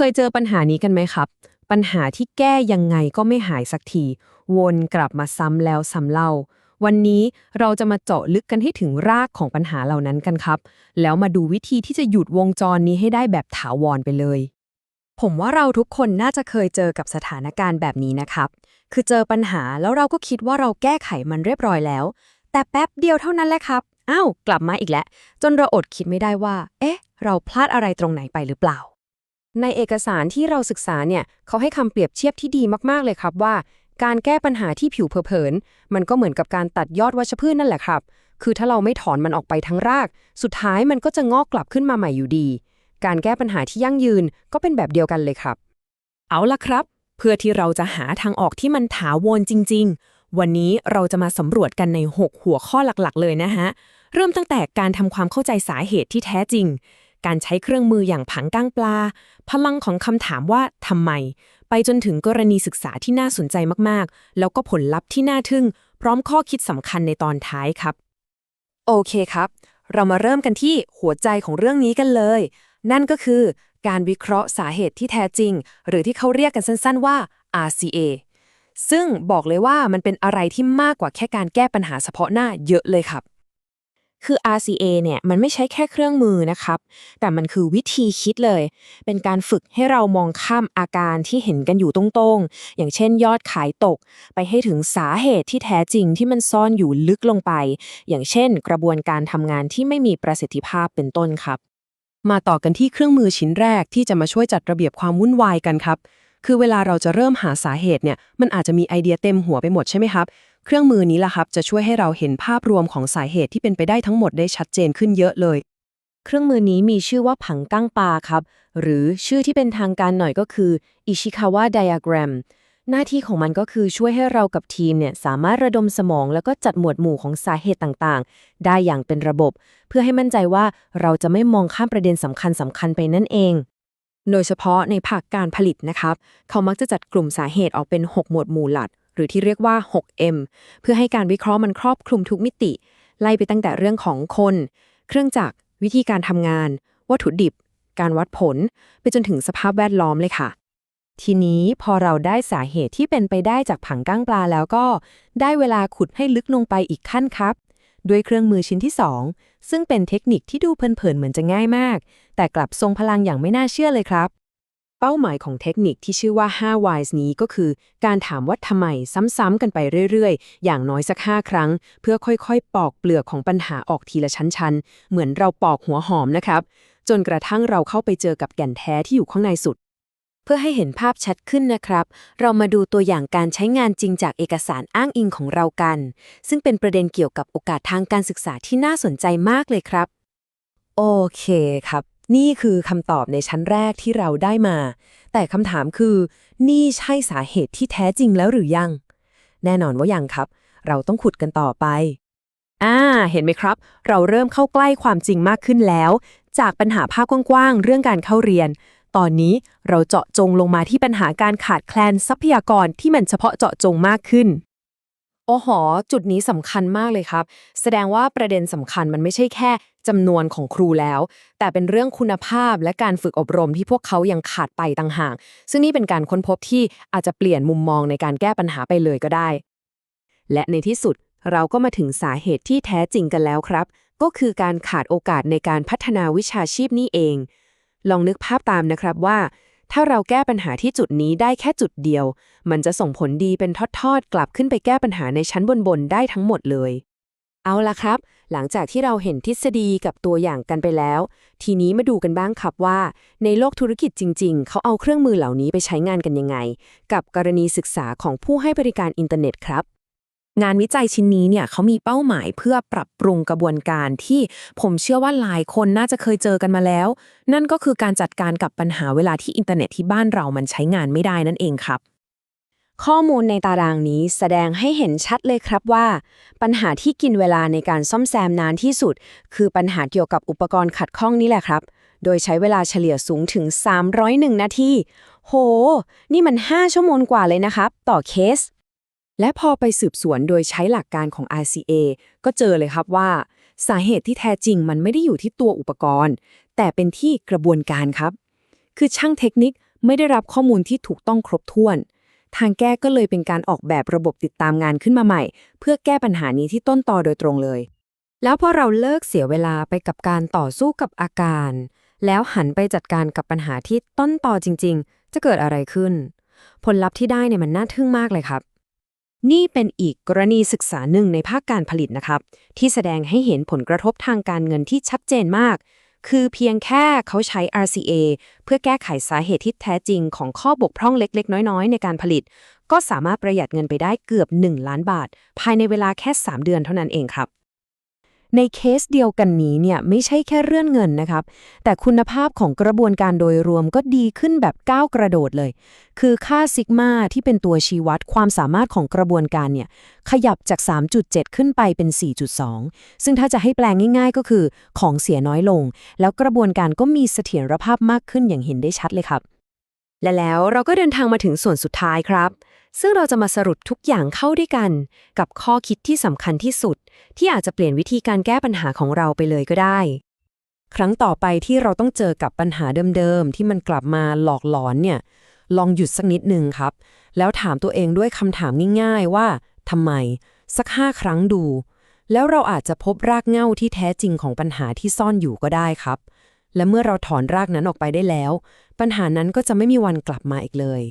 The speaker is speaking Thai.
คยเจอปัญหานี้กันไหมครับ ปัญหาที่แก้ยังไงก็ไม่หายสักที วนกลับมาซ้ำแล้วซ้ำเล่า วันนี้เราจะมาเจาะลึกกันให้ถึงรากของปัญหาเหล่านั้นกันครับ แล้วมาดูวิธีที่จะหยุดวงจรนี้ให้ได้แบบถาวรไปเลย ผมว่าเราทุกคนน่าจะเคยเจอกับสถานการณ์แบบนี้นะครับ คือเจอปัญหาแล้วเราก็คิดว่าเราแก้ไขมันเรียบร้อยแล้ว แต่แป๊บเดียวเท่านั้นแหละครับอ้าวกลับมาอีกแล้ว จนเราอดคิดไม่ได้ว่า เอ๊ะ เราพลาดอะไรตรงไหนไปหรือเปล่า ในเอกสารที่เราศึกษาเนี่ยเขาให้คำเปรียบเทียบที่ดีมากๆเลยครับว่า การแก้ปัญหาที่ผิวเผิน มันก็เหมือนกับการตัดยอดวัชพืชนั่นแหละครับ คือถ้าเราไม่ถอนมันออกไปทั้งราก สุดท้ายมันก็จะงอกกลับขึ้นมาใหม่อยู่ดี การแก้ปัญหาที่ยั่งยืนก็เป็นแบบเดียวกันเลยครับ เอาละครับ เพื่อที่เราจะหาทางออกที่มันถาวรจริง ๆ วันนี้เราจะมาสำรวจกันใน 6 หัวข้อหลักๆ เลยนะฮะเริ่มตั้งแต่การทำความเข้าใจสาเหตุที่แท้จริง การใช้เครื่องมืออย่างผังก้างปลา พลังของคำถามว่าทำไม ไปจนถึงกรณีศึกษาที่น่าสนใจมากๆ แล้วก็ผลลัพธ์ที่น่าทึ่ง พร้อมข้อคิดสำคัญในตอนท้ายครับ โอเคครับ เรามาเริ่มกันที่หัวใจของเรื่องนี้กันเลย นั่นก็คือ การวิเคราะห์สาเหตุที่แท้จริง หรือที่เขาเรียกกันสั้นๆว่า RCA ซึ่งบอกเลยว่ามันเป็นอะไรที่มากกว่าแค่การแก้ปัญหาเฉพาะหน้าเยอะเลยครับ คือ RCA เนี่ยมันไม่ใช่แค่เครื่องมือนะครับ แต่มันคือวิธีคิดเลย เป็นการฝึกให้เรามองข้ามอาการที่เห็นกันอยู่ตรงๆ อย่างเช่นยอดขายตก ไปให้ถึงสาเหตุที่แท้จริงที่มันซ่อนอยู่ลึกลงไป อย่างเช่น กระบวนการทำงานที่ไม่มีประสิทธิภาพเป็นต้นครับ มาต่อกันที่เครื่องมือชิ้นแรกที่จะมาช่วยจัดระเบียบความวุ่นวายกันครับ คือเวลาเราจะเริ่มหาสาเหตุเนี่ยมันอาจจะมีไอเดียเต็มหัวไปหมดใช่ไหมครับ เครื่องมือนี้ล่ะครับจะช่วยให้เราเห็นภาพรวมของสาเหตุที่เป็นไปได้ทั้งหมดได้ชัดเจนขึ้นเยอะเลย เครื่องมือนี้มีชื่อว่าผังกั้งปลาครับ หรือชื่อที่เป็นทางการหน่อยก็คือ Ishikawa Diagram หน้าที่ของมันก็คือช่วยให้เรากับทีมเนี่ยสามารถระดมสมอง แล้วก็จัดหมวดหมู่ของสาเหตุต่างๆ ได้อย่างเป็นระบบ เพื่อให้มั่นใจว่าเราจะไม่มองข้ามประเด็นสำคัญสำคัญไปนั่นเอง โดยเฉพาะในภาคการผลิตนะครับ เขามักจะจัดกลุ่มสาเหตุออกเป็น 6 หมวดหมู่หลัก รือที่เรียกว่า 6M เพื่อให้การวิเคราะห์มันครอบคลุมทุกมิติ ไล่ไปตั้งแต่เรื่องของคน เครื่องจักร วิธีการทำงาน วัตถุดิบ การวัดผล ไปจนถึงสภาพแวดล้อมเลยค่ะ ทีนี้พอเราได้สาเหตุที่เป็นไปได้จากผังก้างปลาแล้วก็ ได้เวลาขุดให้ลึกลงไปอีกขั้นครับด้วยเครื่องมือชิ้นที่ 2 ซึ่งเป็นเทคนิคที่ดูเพลินๆเหมือนจะง่ายมาก แต่กลับทรงพลังอย่างไม่น่าเชื่อเลยครับ เป้าหมายของเทคนิคที่ชื่อว่า 5 whys นี้ก็คือ การถามว่าทำไมซ้ำๆกันไปเรื่อยๆ อย่างน้อยสัก 5 ครั้ง เพื่อค่อยๆ ปอกเปลือกของปัญหาออกทีละชั้นๆ เหมือนเราปอกหัวหอมนะครับ จนกระทั่งเราเข้าไปเจอกับแก่นแท้ที่อยู่ข้างในสุด เพื่อให้เห็นภาพชัดขึ้นนะครับ เรามาดูตัวอย่างการใช้งานจริงจากเอกสารอ้างอิงของเรากัน ซึ่งเป็นประเด็นเกี่ยวกับโอกาสทางการศึกษาที่น่าสนใจมากเลยครับ โอเคครับ นี่คือคำตอบในชั้นแรกที่เราได้มา แต่คำถามคือ นี่ใช่สาเหตุที่แท้จริงแล้วหรือยัง แน่นอนว่ายังครับ เราต้องขุดกันต่อไป อ่า เห็นไหมครับ เราเริ่มเข้าใกล้ความจริงมากขึ้นแล้ว จากปัญหาภาพกว้างๆ เรื่องการเข้าเรียน ตอนนี้เราเจาะจงลงมาที่ปัญหาการขาดแคลนทรัพยากรที่มันเฉพาะเจาะจงมากขึ้น โอ้โหจุดนี้สำคัญมากเลยครับ แสดงว่าประเด็นสำคัญมันไม่ใช่แค่จำนวนของครูแล้ว แต่เป็นเรื่องคุณภาพและการฝึกอบรมที่พวกเขายังขาดไปต่างหาก ซึ่งนี่เป็นการค้นพบที่อาจจะเปลี่ยนมุมมองในการแก้ปัญหาไปเลยก็ได้ และในที่สุดเราก็มาถึงสาเหตุที่แท้จริงกันแล้วครับ ก็คือการขาดโอกาสในการพัฒนาวิชาชีพนี่เอง ลองนึกภาพตามนะครับว่า ถ้าเราแก้ปัญหาที่จุดนี้ได้แค่จุดเดียว มันจะส่งผลดีเป็นทอดๆ กลับขึ้นไปแก้ปัญหาในชั้นบนๆ ได้ทั้งหมดเลย เอาละครับ หลังจากที่เราเห็นทฤษฎีกับตัวอย่างกันไปแล้ว ทีนี้มาดูกันบ้างครับว่า ในโลกธุรกิจจริง ๆ เขาเอาเครื่องมือเหล่านี้ไปใช้งานกันยังไง กับกรณีศึกษาของผู้ให้บริการอินเทอร์เน็ตครับ งานวิจัยชิ้นนี้เนี่ยเขามีเป้าหมายเพื่อปรับปรุงกระบวนการที่ผมเชื่อว่าหลายคนน่าจะเคยเจอกันมาแล้ว นั่นก็คือการจัดการกับปัญหาเวลาที่อินเทอร์เน็ตที่บ้านเรามันใช้งานไม่ได้นั่นเองครับ ข้อมูลในตารางนี้แสดงให้เห็นชัดเลยครับว่า ปัญหาที่กินเวลาในการซ่อมแซมนานที่สุด คือปัญหาเกี่ยวกับอุปกรณ์ขัดข้องนี่แหละครับ โดยใช้เวลาเฉลี่ยสูงถึง 301 นาทีโห นี่มัน 5 ชั่วโมงกว่าเลยนะครับ ต่อเคส และพอไปสืบสวนโดยใช้หลักการของ RCA ก็เจอเลยครับว่า สาเหตุที่แท้จริงมันไม่ได้อยู่ที่ตัวอุปกรณ์ แต่เป็นที่กระบวนการครับ คือช่างเทคนิคไม่ได้รับข้อมูลที่ถูกต้องครบถ้วน ทางแก้ก็เลยเป็นการออกแบบระบบติดตามงานขึ้นมาใหม่ เพื่อแก้ปัญหานี้ที่ต้นตอโดยตรงเลย แล้วพอเราเลิกเสียเวลาไปกับการต่อสู้กับอาการ แล้วหันไปจัดการกับปัญหาที่ต้นตอจริง ๆ จะเกิดอะไรขึ้น ผลลัพธ์ที่ได้เนี่ยมันน่าทึ่งมากเลยครับ นี่เป็นอีกกรณีศึกษาหนึ่งในภาคการผลิตนะครับ ที่แสดงให้เห็นผลกระทบทางการเงินที่ชัดเจนมาก คือเพียงแค่เขาใช้ RCA เพื่อแก้ไขสาเหตุที่แท้จริงของข้อบกพร่องเล็ก ๆ น้อย ๆ ในการผลิต ก็สามารถประหยัดเงินไปได้เกือบ 1 ล้านบาท ภายในเวลาแค่ 3 เดือนเท่านั้นเองครับ ในเคสเดียวกันนี้เนี่ยไม่ใช่แค่เรื่องเงินนะครับ แต่คุณภาพของกระบวนการโดยรวมก็ดีขึ้นแบบก้าวกระโดดเลย คือค่าซิกมาที่เป็นตัวชี้วัดความสามารถของกระบวนการเนี่ยขยับจาก 3.7 ขึ้นไปเป็น 4.2 ซึ่งถ้าจะให้แปลงง่ายๆ ก็คือของเสียน้อยลง แล้วกระบวนการก็มีเสถียรภาพมากขึ้นอย่างเห็นได้ชัดเลยครับ และแล้วเราก็เดินทางมาถึงส่วนสุดท้ายครับ ซึ่งเราจะมาสรุปทุกอย่างเข้าด้วยกัน กับข้อคิดที่สำคัญที่สุด ที่อาจจะเปลี่ยนวิธีการแก้ปัญหาของเราไปเลยก็ได้ ครั้งต่อไปที่เราต้องเจอกับปัญหาเดิมๆที่มันกลับมาหลอกหลอนเนี่ย ลองหยุดสักนิดหนึ่งครับ แล้วถามตัวเองด้วยคำถามง่ายๆว่าทำไม สักห้าครั้งดู แล้วเราอาจจะพบรากเหง้าที่แท้จริงของปัญหาที่ซ่อนอยู่ก็ได้ครับ และเมื่อเราถอนรากนั้นออกไปได้แล้ว ปัญหานั้นก็จะไม่มีวันกลับมาอีกเลย